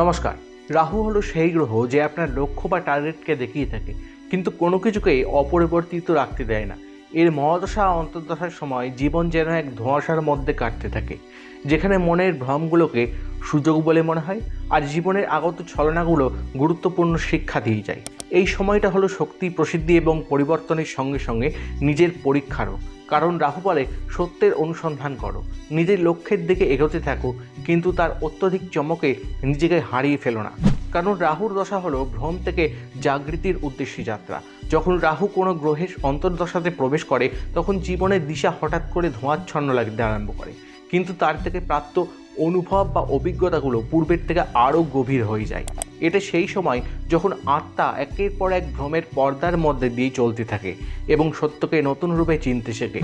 নমস্কার। রাহু হলো সেই গ্রহ যে আপনার লক্ষ্য বা টার্গেটকে দেখিয়ে থাকে, কিন্তু কোনো কিছুকেই অপরিবর্তিত রাখতে দেয় না। এর মহাদশা অন্তর্দশার সময় জীবন যেন এক ধোঁয়াশার মধ্যে কাটতে থাকে, যেখানে মনের ভ্রমগুলোকে সুযোগ বলে মনে হয় আর জীবনের আগত ছলনাগুলো গুরুত্বপূর্ণ শিক্ষা দিয়ে যায়। এই সময়টা হলো শক্তি, প্রসিদ্ধি এবং পরিবর্তনের সঙ্গে সঙ্গে নিজের পরীক্ষারও। কারণ রাহু বলে সত্যের অনুসন্ধান করো, নিজের লক্ষ্যের দিকে এগোতে থাকো, কিন্তু তার অত্যধিক চমকে নিজেকে হারিয়ে ফেলো না। কারণ রাহুর দশা হলো ভ্রম থেকে জাগৃতির উদ্দেশ্যে যাত্রা। যখন রাহু কোনো গ্রহের অন্তর্দশাতে প্রবেশ করে, তখন জীবনের দিশা হঠাৎ করে ধোঁয়াচ্ছন্ন লাগতে আরম্ভ করে। কিন্তু তার থেকে প্রাপ্ত অনুভব বা অভিজ্ঞতাগুলো পূর্বের থেকে আরও গভীর হয়ে যায়। এটা সেই সময় যখন আত্মা একের পর এক ভ্রমের পর্দার মধ্যে দিয়ে চলতে থাকে এবং সত্যকে নতুন রূপে চিনতে শেখে।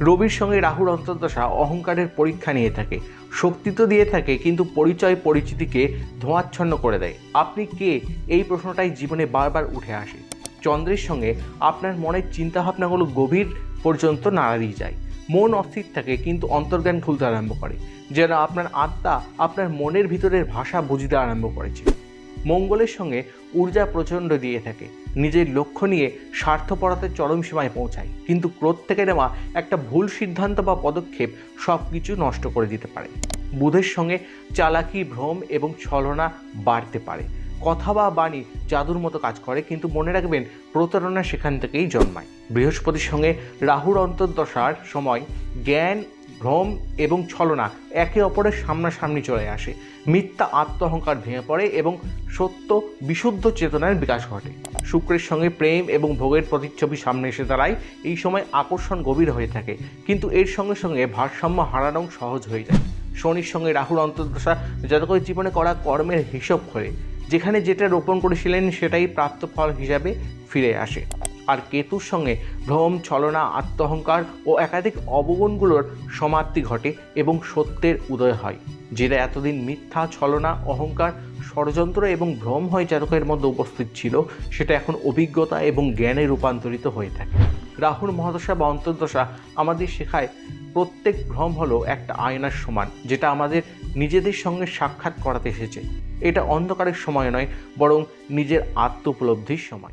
রবির সঙ্গে রাহুর অন্তর্দশা অহংকারের পরীক্ষা নিয়ে থাকে। শক্তি তো দিয়ে থাকে, কিন্তু পরিচয় পরিচিতিকে ধোঁয়াচ্ছন্ন করে দেয়। আপনি কে? এই প্রশ্নটাই জীবনে বারবার উঠে আসে। চন্দ্রের সঙ্গে আপনার মনের চিন্তাভাবনাগুলো গভীর পর্যন্ত নাড়া দিয়ে যায়। মন অস্থির থাকে, কিন্তু অন্তর্জ্ঞান খুলতে আরম্ভ করে, যেন আপনার আত্মা আপনার মনের ভিতরের ভাষা বুঝতে আরম্ভ করেছে। মঙ্গলের সঙ্গে ঊর্জা প্রচণ্ড দিয়ে থাকে। নিজের লক্ষ্য নিয়ে স্বার্থপরতে চরম সীমায় পৌঁছায়। কিন্তু ক্রোধ থেকে নেওয়া একটা ভুল সিদ্ধান্ত বা পদক্ষেপ সব কিছু নষ্ট করে দিতে পারে। বুধের সঙ্গে চালাকি, ভ্রম এবং ছলনা বাড়তে পারে। কথা বা বাণী জাদুর মতো কাজ করে, কিন্তু মনে রাখবেন প্রতারণা সেখান থেকেই জন্মায়। বৃহস্পতির সঙ্গে রাহুর অন্তর্দশার সময় জ্ঞান ভ্রম এবং ছলনা একে অপরের সামনাসামনি চলে আসে। মিথ্যা আত্মহংকার ভেঙে পড়ে এবং সত্য বিশুদ্ধ চেতনার বিকাশ ঘটে। শুক্রের সঙ্গে প্রেম এবং ভোগের প্রতিচ্ছবি সামনে এসে দাঁড়ায়, এই সময় আকর্ষণ গভীর হয়ে থাকে, কিন্তু এর সঙ্গে সঙ্গে ভারসাম্য হারানো সহজ হয়ে যায়। শনির সঙ্গে রাহুর অন্তর্দশা যাতে করে জীবনে করা কর্মের হিসাব করে, যেখানে যেটা রোপণ করেছিলেন সেটাই প্রাপ্ত ফল হিসাবে ফিরে আসে। আর কেতুর সঙ্গে ভ্রম, ছলনা, আত্মহংকার ও একাধিক অবগুণগুলোর সমাপ্তি ঘটে এবং সত্যের উদয় হয়, যেটা এতদিন মিথ্যা, ছলনা, অহংকার, ষড়যন্ত্র এবং ভ্রম হয় জাতকের মধ্যে উপস্থিত ছিল, সেটা এখন অভিজ্ঞতা এবং জ্ঞানে রূপান্তরিত হয়ে থাকে। রাহুর মহাদশা বা অন্তর্দশা আমাদের শেখায়, প্রত্যেক ভ্রম হলো একটা আয়নার সমান, যেটা আমাদের নিজেদের সঙ্গে সাক্ষাৎ করাতে এসেছে। এটা অন্ধকারের সময় নয়, বরং নিজের আত্ম উপলব্ধির সময়।